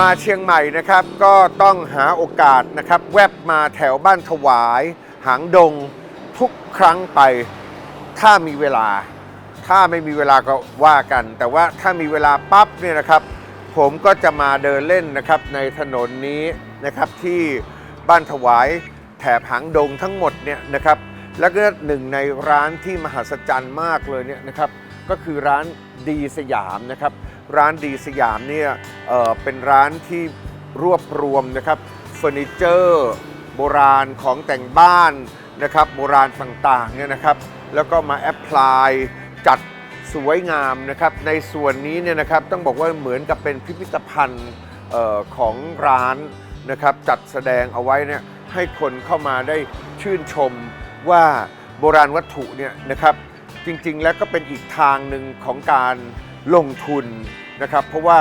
มาเชียงใหม่นะครับก็ต้องหาโอกาสนะครับ แวบมาแถวบ้านถวาย หางดงทุกครั้งไป ถ้ามีเวลา ถ้าไม่มีเวลาก็ว่ากัน แต่ว่าถ้ามีเวลาปั๊บเนี่ยนะครับ ผมก็จะมาเดินเล่นนะครับในถนนนี้นะครับที่บ้านถวายแถบหางดงทั้งหมดเนี่ยนะครับ แล้วก็หนึ่งในร้านที่มหัศจรรย์มากเลยเนี่ยนะครับก็คือร้านดีสยามนะครับ ร้านดีสยามเนี่ยเเป็นร้านที่รวบรวมนะครับเฟอร์นิเจอร์โบราณของแต่งบ้านนะครับโบราณต่างๆเนี่ยนะครับ แล้วก็มาแอพพลายจัดสวยงามนะครับในส่วนนี้เนี่ยนะครับต้องบอกว่าเหมือนกับเป็นพิพิธภัณฑ์ของร้านนะครับจัดแสดงเอาไว้เนี่ยให้คนเข้ามาได้ชื่นชม ว่าโบราณวัตถุเนี่ยนะครับจริงๆ แล้วก็เป็นอีกทางหนึ่งของการลงทุนนะครับเพราะว่า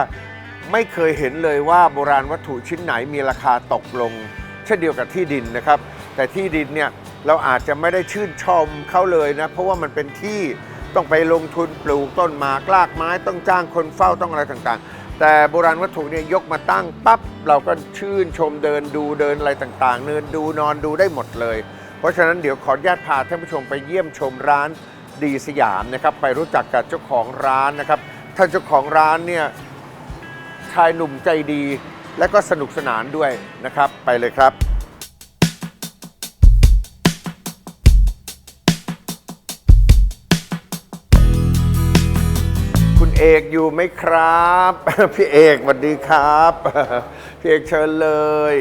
ไม่เคยเห็นเลยว่าโบราณวัตถุชิ้นไหนมีราคาตกลง เช่นเดียวกับที่ดินนะครับ แต่ที่ดินเนี่ยเราอาจจะไม่ได้ชื่นชมเขาเลยนะเพราะว่ามันเป็นที่ต้องไปลงทุนปลูกต้นหมากลากไม้ต้องจ้างคนเฝ้าต้องอะไรต่างๆ แต่โบราณวัตถุเนี่ยยกมาตั้งปั๊บเราก็ชื่นชมเดินดูเดินอะไรต่างๆ เดินดูนอนดูได้หมดเลย เพราะฉะนั้นเดี๋ยวขออนุญาตพาท่านผู้ชมไปเยี่ยมชมร้านดีสยามนะครับ ไปรู้จักกับเจ้าของร้านนะครับ ท่านเจ้าของร้านเนี่ยชายหนุ่มใจดีและก็สนุกสนานด้วยนะครับ ไปเลยครับ คุณเอกอยู่ไหมครับ พี่เอกสวัสดีครับ พี่เอกเชิญเลย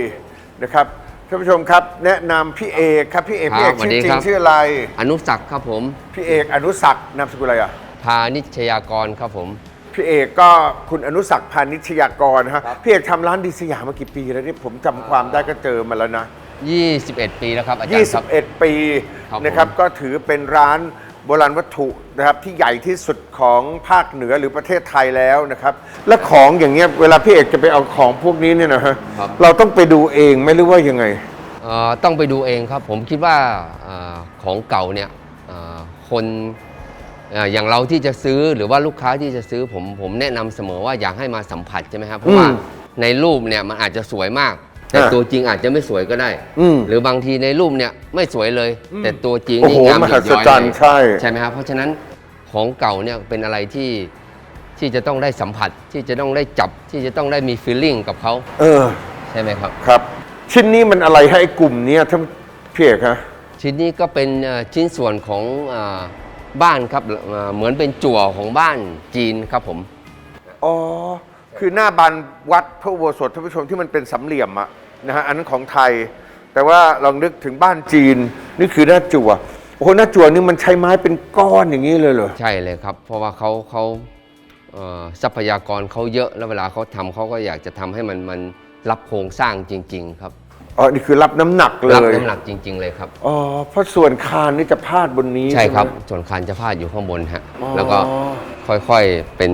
นะครับ ท่านผู้ชมครับ แนะนำพี่เอกครับพี่เอกครับพี่เอกสวัชื่สอดีจริครังบ ชื่ออะไร อนุศักดิ์ครับผม พี่เอกอนุศักดิ์นามสกุลอะไรอะพานิชยากรครับผม พี่เอกก็คุณอนุศักดิ์พานิชยากรนะฮะพี่เอกทำร้านดีสยามมากี่ปีแล้วนี่ผมจำความได้ก็เจอมาแล้วนะ21 ปีแล้วครับอาจารย์ครับ 21 ปีครับผมนะครับก็ถือเป็นร้าน โบราณวัตถุนะครับที่ใหญ่ที่สุดของภาคเหนือหรือประเทศไทยแล้วนะครับ และของอย่างเงี้ยเวลาพี่เอกจะไปเอาของพวกนี้เนี่ยนะฮะครับ เราต้องไปดูเองไหม่รู้ว่ายังไง เอ่อต้องไปดูเองครับผมคิดว่าเอ่อของเก่าเนี่ยเอ่อคนเอ่ออย่างเราที่จะซื้อหรือว่าลูกค้าที่จะซื้อผมผมแนะนำเสมอว่าอยากให้มาสัมผัสใช่ไหมครับเพราะว่าอืม ในรูปเนี่ยมันอาจจะสวยมาก แต่อะตัวจริงอาจจะไม่สวยก็ได้อืมหรือบางทีในรูปเนี่ยไม่สวยเลยแต่ตัวจริงโอ้นี่โหงามมหยหัดศย้อยจรรย์เลยใช่ ใช่ไหมครับเพราะฉะนั้นของเก่าเนี่ยเป็นอะไรที่ที่จะต้องได้สัมผัสที่จะต้องได้จับที่จะต้องได้มีฟีลลิ่งกับเขาเออใช่ไหมครับ ครับ ชิ้นนี้มันอะไรให้ไอ้กลุ่มเนี้ยท่านพี่เอกฮะ ชิ้นนี้ก็เป็นเอ่อชิ้นส่วนของอาบ้านครับเอ่อเหมือนเป็นจั่วของบ้านจีนครับผม อ๋อ คือหน้าบานวัดพระอุโบสถท่านผู้ชมที่มันเป็นสามเหลี่ยมอะนะฮะอันนั้นของไทย แต่ว่าลองนึกถึงบ้านจีน นี่คือหน้าจั่วโอ้โหหน้าจั่วนี่มันใช้ไม้เป็นก้อนอย่างนี้เลยเหรอใช่เลยครับ เพราะว่าเขาเขาเอ่อทรัพยากรเขาเยอะแล้วเวลาเขาทำเขาก็อยากจะทำให้มันมันรับโครงสร้างจริง ๆ ครับอ๋อนี่คือรับน้ำหนักเลรับยน้ำหนักจริง ๆ เลยครับ อ๋อเพราะส่วนคานนี่จะพาดบนนี้ใช่ครับ ไหม ส่วนคานจะพาดอยู่ข้างบนฮะ อ๋อ แล้วก็ค่อยๆเป็น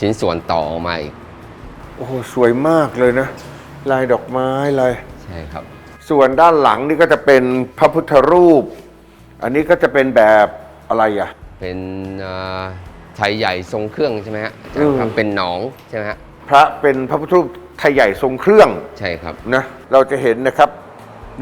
ชิ้นส่วนต่อออกมาอีก โอ้โหสวยมากเลยนะ ลายดอกไม้ลายใช่ครับ ส่วนด้านหลังนี่ก็จะเป็นพระพุทธรูป อันนี้ก็จะเป็นแบบอะไรอะ เป็นเอ่อไทยใหญ่ทรงเครื่องใช่ไหมฮะอืมครับเป็นหนองใช่ไหมฮะพระเป็นพระพุทธรูปไทยใหญ่ทรงเครื่อง ใช่ครับ นะเราจะเห็นนะครับ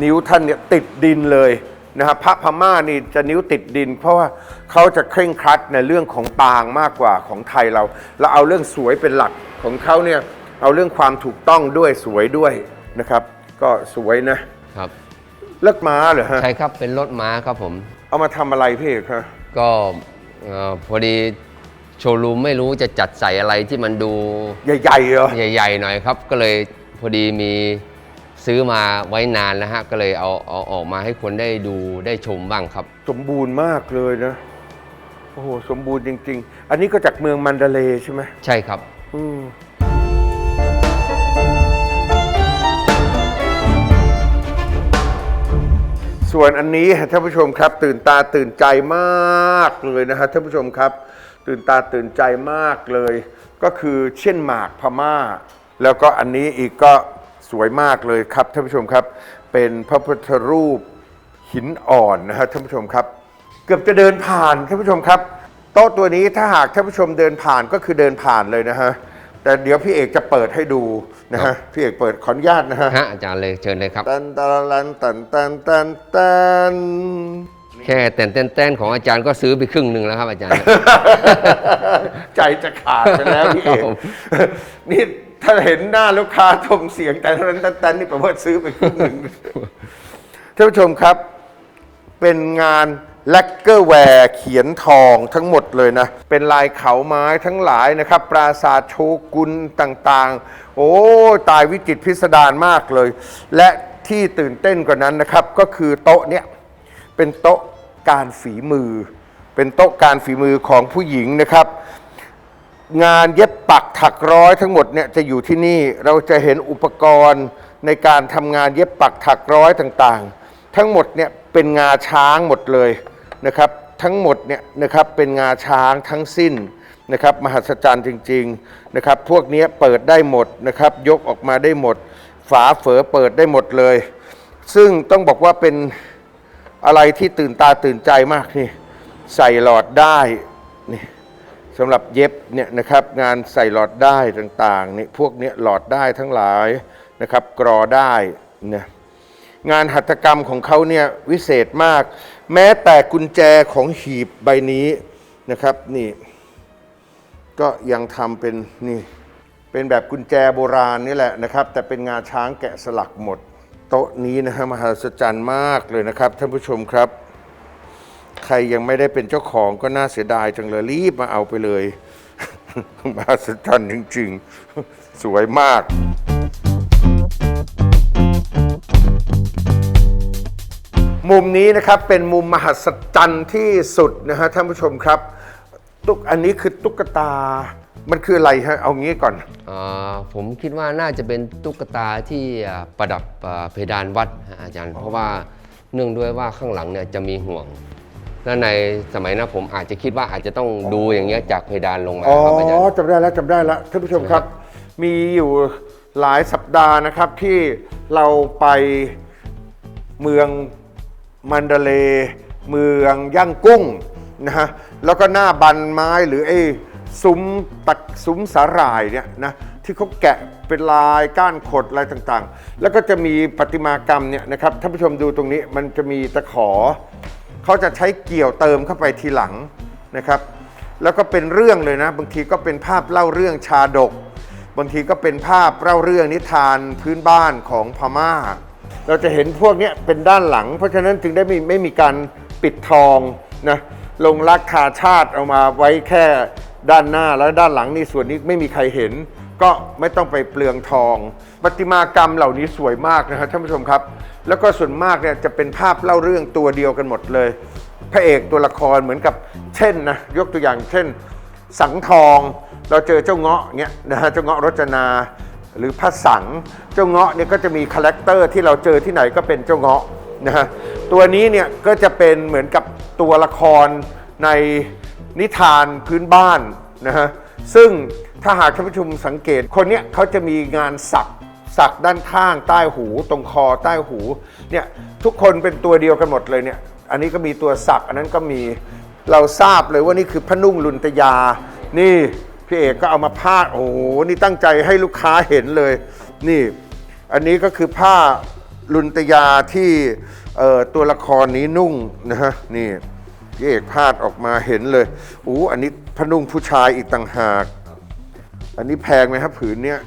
นิ้วท่านเนี่ยติดดินเลย นะครับพระพม่านี่จะนิ้วติดดิน เพราะว่าเขาจะเคร่งครัดในเรื่องของปางมากกว่าของไทยเรา เราเอาเรื่องสวยเป็นหลักของเขาเนี่ยเอาเรื่องความถูกต้องด้วยสวยด้วยนะครับ ก็สวยนะครับเลิกม้าเหรอฮะใช่ครับเป็นรถม้าครับผม เอามาทำอะไรพี่เอกครับก็เอ่อพอดีโชว์รูมไม่รู้จะจัดใส่อะไรที่มันดูใหญ่ๆเหรอ ใหญ่ๆหน่อยครับ ก็เลยพอดีมี ซื้อมาไว้นานแล้วฮะก็เลยเอาเอาออกมาให้คนได้ดูได้ชมบ้างครับ สมบูรณ์มากเลยนะ โอ้โห สมบูรณ์จริง ๆ อันนี้ก็จากเมืองมันดาเลย์ใช่ไหมใช่ครับ อืมส่วนอันนี้ท่านผู้ชมครับ ตื่นตาตื่นใจมากเลยนะฮะท่านผู้ชมครับ ตื่นตาตื่นใจมากเลย ก็คือเช่นหมากพม่า แล้วก็อันนี้อีกก็ สวยมากเลยครับท่านผู้ชมครับ เป็นพระพุทธรูปหินอ่อนนะฮะท่านผู้ชมครับ เกือบจะเดินผ่านท่านผู้ชมครับ โต๊ะตัวนี้ถ้าหากท่านผู้ชมเดินผ่านก็คือเดินผ่านเลยนะฮะแต่เดี๋ยวพี่เอกจะเปิดให้ดูนะครัฮะบพี่เอกเปิดขออนุญาตนะฮะฮะอาจารย์เลยเชิญเลยครับ ตันตันตันตันตันตันตันแค่แต่นเต้นๆของอาจารย์ก็ซื้อไปครึ่งหนึ่งแล้วครับอาจารย์ ใจจะขาดไปแล้วพี่เอกครับผมนี่ ถ้าเห็นหน้าลูกค้าทมเสียงแต่ตันตันตันนี่แปลว่าซื้อไปครึ่งหนึ่งท่านผู้ชมครับ เป็นงานแลกเกอร์แวร์เขียนทองทั้งหมดเลยนะ เป็นลายเขาไม้ทั้งหลายนะครับ ปราสาทโชกุนต่างๆ โอ้ ตายวิจิตพิสดารมากเลย และที่ตื่นเต้นกว่านั้นนะครับ ก็คือโต๊ะเนี้ยเป็นโต๊ะการฝีมือ เป็นโต๊ะการฝีมือของผู้หญิงนะครับ งานเย็บปักถักร้อยทั้งหมดเนี่ยจะอยู่ที่นี่เราจะเห็นอุปกรณ์ในการทำงานเย็บปักถักร้อยต่างๆ ทั้งหมดเนี่ยเป็นงาช้างหมดเลยนะครับทั้งหมดเนี่ยนะครับเป็นงาช้างทั้งสิ้นนะครับมหัศจรรย์จริงๆนะครับพวกนี้เปิดได้หมดนะครับยกออกมาได้หมด ฝาเฝอเปิดได้หมดเลย ซึ่งต้องบอกว่าเป็นอะไรที่ตื่นตาตื่นใจมากนี่ใส่หลอดได้ สำหรับเย็บเนี่ยนะครับงานใส่หลอดได้ต่างๆนี่พวกเนี้ยหลอดได้ทั้งหลายนะครับกรอได้นีงานหัตถกรรมของเขาเนี่ยวิเศษมาก แม้แต่กุญแจของหีบใบนี้นะครับนี่ก็ยังทำเป็นนี่เป็นแบบกุญแจโบราณนี่แหละนะครับ แต่เป็นงาช้างแกะสลักหมด โต๊ะนี้นะฮะมหัศจรรย์มากเลยนะครับท่านผู้ชมครับ ใครยังไม่ได้เป็นเจ้าของก็น่าเสียดายจังเลยรีบมาเอาไปเลยมหัศจรรย์จริงๆ สวยมาก มุมนี้นะครับเป็นมุมมหัศจรรย์ที่สุดนะฮะท่านผู้ชมครับ ตุ๊กอันนี้คือตุ๊กตา มันคืออะไรฮะ เอางี้ก่อนอาผมคิดว่าน่าจะเป็นตุ๊กตาที่อ่าประดับอ่าเพดานวัดฮะอาจารย์ เพราะว่าเนื่องด้วยว่าข้างหลังเนี่ยจะมีห่วง และในสมัยนั้นผมอาจจะคิดว่าอาจจะต้องดูอย่างเงี้ยจากเพดานลงมาอ๋อครับอาจารย์ จำได้แล้วจำได้แล้วท่านผู้ชมครับ มีอยู่หลายสัปดาห์นะครับที่เราไปเมืองมันเดเลย์เมืองย่างกุ้งนะฮะแล้วก็หน้าบันไม้หรือไอ้ซุ้มตักซุ้มสาหร่ายเนี่ยนะที่เขาแกะเป็นลายก้านขดอะไรต่างๆ แล้วก็จะมีประติมากรรมเนี่ยนะครับท่านผู้ชมดูตรงนี้มันจะมีตะขอ เขาจะใช้เกี่ยวเติมเข้าไปทีหลังนะครับ แล้วก็เป็นเรื่องเลยนะ บางทีก็เป็นภาพเล่าเรื่องชาดก บางทีก็เป็นภาพเล่าเรื่องนิทานพื้นบ้านของพม่า เราจะเห็นพวกนี้เป็นด้านหลัง เพราะฉะนั้นจึงได้ไม่ไม่มีการปิดทองนะลงรักคาชาติเอามาไว้แค่ด้านหน้าแล้วด้านหลังนี่ส่วนนี้ไม่มีใครเห็น ก็ไม่ต้องไปเปลืองทองประติมากรรมเหล่านี้สวยมากนะครับท่านผู้ชมครับ แล้วก็ส่วนมากเนี่ยจะเป็นภาพเล่าเรื่องตัวเดียวกันหมดเลย พระเอกตัวละครเหมือนกับเช่นนะยกตัวอย่างเช่น สังทอง เราเจอเจ้าเงาะเงี้ยนะฮะเจ้าเงาะรจนาหรือพระสังเจ้าเงาะเนี่ยก็จะมีคาแรคเตอร์ที่เราเจอที่ไหนก็เป็นเจ้าเงาะนะฮะตัวนี้เนี่ยก็จะเป็นเหมือนกับตัวละครในนิทานพื้นบ้านนะฮะซึ่ง ถ้าหากท่านผู้ชมสังเกตคนเนี้ยเขาจะมีงานสักสักด้านข้างใต้หู ตรงคอใต้หูเนี่ยทุกคนเป็นตัวเดียวกันหมดเลยเนี่ยอันนี้ก็มีตัวสักอันนั้นก็มีเราทราบเลยว่านี่คือพนุ่งลุนตยา นี่พี่เอกก็เอามาพาดโอ้โหนี่ตั้งใจให้ลูกค้าเห็นเลย นี่ อันนี้ก็คือผ้าลุนตยาที่ตัวละครนี้นุ่งนะฮะนี่พี่เอกพาดออกมาเห็นเลยอู้อันนี้พนุ่งผู้ชายอีกต่างหาก อันนี้แพงไหมครับผืนเนี้ย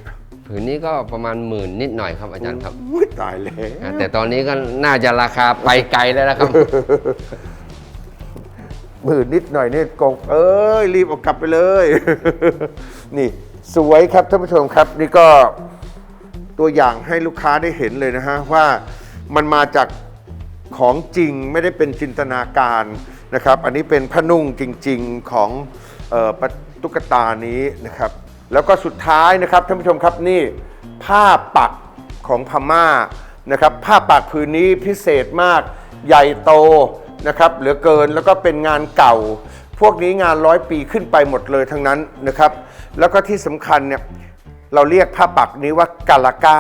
ผืนนี้ก็ประมาณหมื่นนิดหน่อยครับอาจารย์ครับอุ๊ยตายแล้ว อ่าแต่ตอนนี้ก็น่าจะราคาไปไกลแล้วนะครับ หมื่นนิดหน่อยเนี่ยกงเอ้ย รีบเอากลับไปเลย นี่สวยครับท่านผู้ชมครับ นี่ก็ตัวอย่างให้ลูกค้าได้เห็นเลยนะฮะ ว่ามันมาจากของจริงไม่ได้เป็นจินตนาการนะครับ อันนี้เป็นผ้านุ่งจริง ๆของเออปะตุ๊กตานี้นะครับ แล้วก็สุดท้ายนะครับท่านผู้ชมครับนี่ผ้าปักของพม่านะครับผ้าปักผืนนี้พิเศษมากใหญ่โตนะครับเหลือเกินแล้วก็เป็นงานเก่า พวกนี้งานร้อยปีขึ้นไปหมดเลยทั้งนั้นนะครับแล้วก็ที่สำคัญเนี่ยเราเรียกผ้าปักนี้ว่ากาลาก้า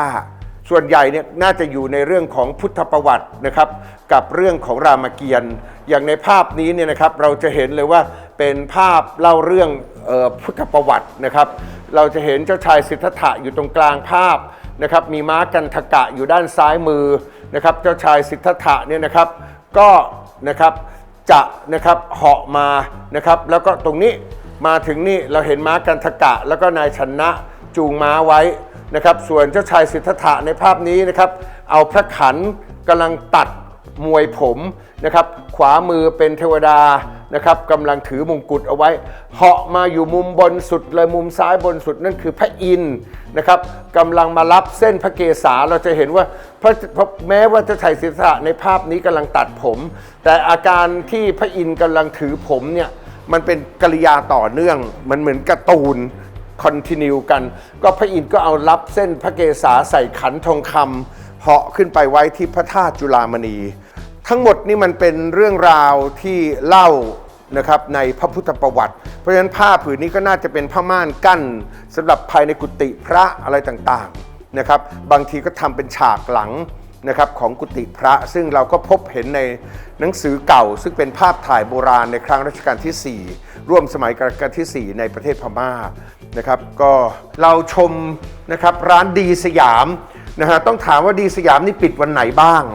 ส่วนใหญ่เนี่ยน่าจะอยู่ในเรื่องของพุทธประวัตินะครับกับเรื่องของรามเกียรติ์อย่างในภาพนี้เนี่ยนะครับเราจะเห็นเลยว่าเป็นภาพเล่าเรื่องออพุทธประวัตินะครับ เราจะเห็นเจ้าชายสิทธัตถะอยู่ตรงกลางภาพนะครับมีม้ากันทกะอยู่ด้านซ้ายมือนะครับเจ้าชายสิทธัตถะเนี่ยนะครับก็นะครับจะนะครับเหาะมานะครับแล้วก็ตรงนี้มาถึงนี่เราเห็นม้ากันทกะ แล้วก็นายชนะจูงม้าไว้นะครับส่วนเจ้าชายสิทธัตถะในภาพนี้นะครับเอาพระขันกำลังตัด มวยผมนะครับ ขวามือเป็นเทวดานะครับกำลังถือมงกุฎเอาไว้ เหาะมาอยู่มุมบนสุดเลยมุมซ้ายบนสุดนั่นคือพระอินทร์นะครับกำลังมารับเส้นพระเกศาเราจะเห็นว่าพระพระแม้ว่าจะไถ่ศิษะในภาพนี้กำลังตัดผม แต่อาการที่พระอินทร์กำลังถือผมเนี่ยมันเป็นกริยาต่อเนื่อง มันเหมือนการ์ตูนคอนติเนียกัน ก็พระอินทร์ก็เอารับเส้นพระเกศาใส่ขันทองคำเหาะขึ้นไปไว้ที่พระธาตุจุฬามณี ทั้งหมดนี่มันเป็นเรื่องราวที่เล่านะครับในพระพุทธประวัติ เพราะฉะนั้นผ้าผืนนี้ก็น่าจะเป็นผ้าม่านกั้นสำหรับภายในกุฏิพระอะไรต่างๆนะครับ บางทีก็ทำเป็นฉากหลังนะครับของกุฏิพระซึ่งเราก็พบเห็นในหนังสือเก่า ซึ่งเป็นภาพถ่ายโบราณในครั้งรัชกาลที่ 4 ร่วมสมัยรัชกาลที่ 4 ในประเทศพม่านะครับ ก็เราชมนะครับร้านดีสยามนะฮะต้องถามว่าดีสยามนี่ปิดวันไหนบ้าง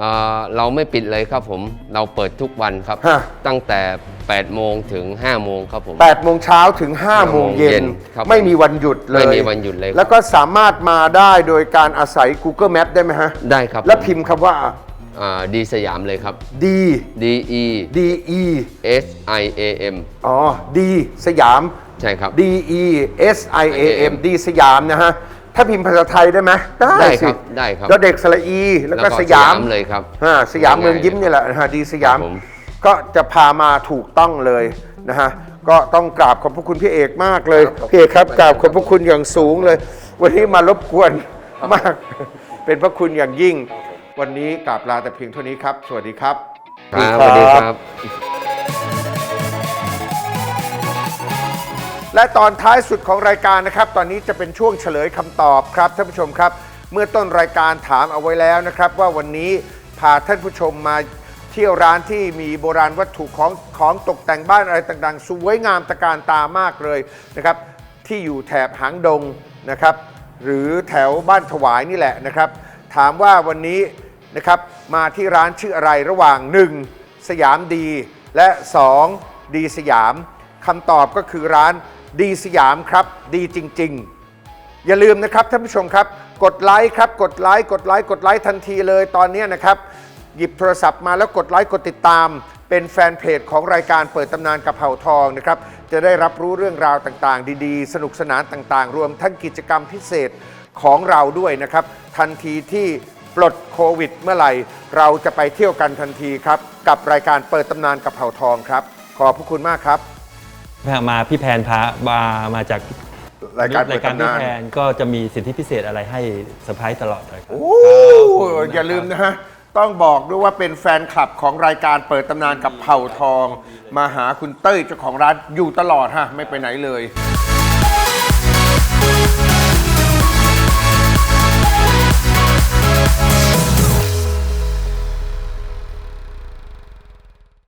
อ่อเราไม่ปิดเลยครับผม เราเปิดทุกวันครับ ฮะ ตั้งแต่ 8 โมงถึง 5 โมงครับผม 8โมงเช้าถึง5โมงเย็เย็นนครับไม่มีวันหยุดเลย ไม่มีวันหยุดเลยครับ แล้วก็สามารถมาได้โดยการอาศัย Google Map ได้ไหมฮะ ได้ครับแล้วพิมพ์คำว่า อ่าดีสยามเลยครับ D D E D E S I A M อ๋อ D สยาม ใช่ครับ D E S I A M D สยามนะฮะ ถ้าพิมพ์ภาษาไทยได้ไหมได้ได้สิครับได้ครับแล้วเด็กสระอีแล้วก็สยามเลยครับอ่าสยามเมืองยิ้มนี่แหละนะฮะดีสยาม ครับผม ก็จะพามาถูกต้องเลยนะฮะก็ต้องกราบขอบพระคุณพี่เอกมากเลยพี่เอกครับกราบขอบพระคุณอย่างสูงเลย วันนี้มารบกวนมาก เป็นพระคุณอย่างยิ่ง วันนี้กราบลาแต่เพียงเท่านี้ครับ สวัสดีครับ ครับสวัสดีครับ และตอนท้ายสุดของรายการนะครับ ตอนนี้จะเป็นช่วงเฉลยคำตอบครับท่านผู้ชมครับ เมื่อต้นรายการถามเอาไว้แล้วนะครับ ว่าวันนี้พาท่านผู้ชมมาเที่ยวร้านที่มีโบราณวัตถุของของตกแต่งบ้านอะไรต่างๆ สวยงามตะการตามากเลยนะครับ ที่อยู่แถบหางดงนะครับ หรือแถวบ้านถวายนี่แหละนะครับ ถามว่าวันนี้นะครับมาที่ร้านชื่ออะไรระหว่าง 1. สยามดี และ 2. ดีสยามคำตอบก็คือร้าน ดีสยามครับ ดีจริง ๆ อย่าลืมนะครับท่านผู้ชมครับ กดไลค์ครับ กดไลค์กดไลค์กดไลค์ทันทีเลยตอนนี้นะครับ หยิบโทรศัพท์มาแล้วกดไลค์กดติดตาม เป็นแฟนเพจของรายการเปิดตำนานกับเผ่าทองนะครับจะได้รับรู้เรื่องราวต่างๆ ดีๆ สนุกสนานต่างๆ รวมทั้งกิจกรรมพิเศษของเราด้วยนะครับ ทันทีที่ปลดโควิดเมื่อไหร่ เราจะไปเที่ยวกันทันทีครับ กับรายการเปิดตำนานกับเผ่าทองครับ ขอบพระคุณมากครับ มาพี่แพนพามามาจากรายการเปิราดยการตำพี่นานแพนก็จะมีสิทธิพิเศษอะไรให้เซอร์ไพรส์ตลอดเลยครับ โอ้อย่าลืมนะฮะ ต้องบอกด้วยว่าเป็นแฟนคลับของรายการเปิดตำนานกับเผ่าทอง มาหาคุณเต้ยเจ้าของร้านอยู่ตลอดฮะ ไม่ไปไหนเลย